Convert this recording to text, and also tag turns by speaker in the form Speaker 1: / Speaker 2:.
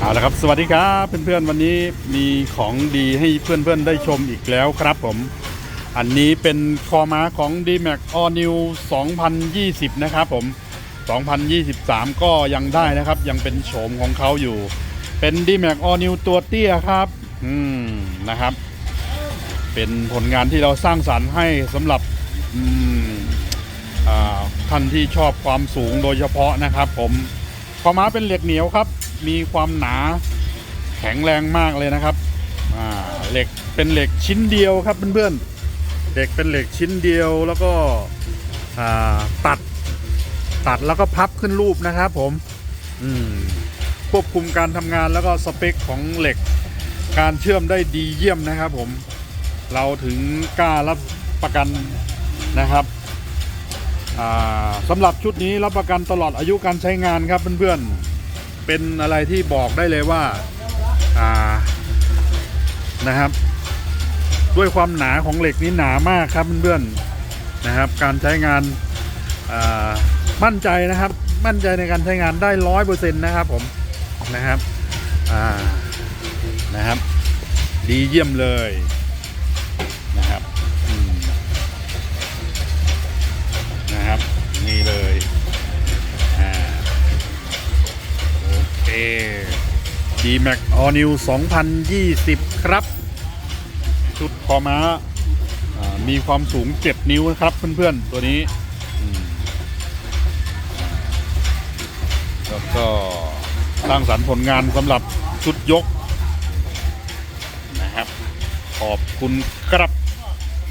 Speaker 1: เอาละครับ สวัสดีครับเพื่อนๆ วันนี้มีของดีให้เพื่อนๆ ได้ชมอีกแล้วครับผม อันนี้เป็นคอม้าของ d m a x All New 2020 นะครับผม 2023 ก็ยังได้นะครับ ยังเป็นโฉมของเขาอยู่ เป็น d m a x All New ตัวเตี้ยครับ อืม นะครับ เป็นผลงานที่เราสร้างสรรค์ให้สำหรับอืมอ่าท่านที่ชอบความสูงโดยเฉพาะนะครับผมคอม้าเป็นเหล็กเหนียวครับ มีความหนาแข็งแรงมากเลยนะครับเหล็กเป็นเหล็กชิ้นเดียวครับเพื่อนๆเหล็กเป็นเหล็กชิ้นเดียวแล้วก็ตัดตัดแล้วก็พับขึ้นรูปนะครับผมมควบคุมการทำงานแล้วก็สเปคของเหล็กการเชื่อมได้ดีเยี่ยมนะครับผมเราถึงกล้ารับประกันนะครับสำหรับชุดนี้รับประกันตลอดอายุการใช้งานครับเพื่อนๆ เป็นอะไรที่บอกได้เลยว่าอ่านะครับ ด้วยความหนาของเหล็กนี่หนามากครับเพื่อนๆนะครับ การใช้งานามั่นใจนะครับ มั่นใจในการใช้งานได้ร้อยเปอร์เซ็นต์นะครับผมนะครับอ่านะครับ ดีเยี่ยมเลย โอเค D-Max All New 2020 ครับ ชุดคอม้าอ่ามีความสูง 7 นิ้วนะครับเพื่อนๆ ตัวนี้ แล้วก็สร้างสรรค์ผลงานสำหรับชุดยกนะครับ ขอบคุณครับ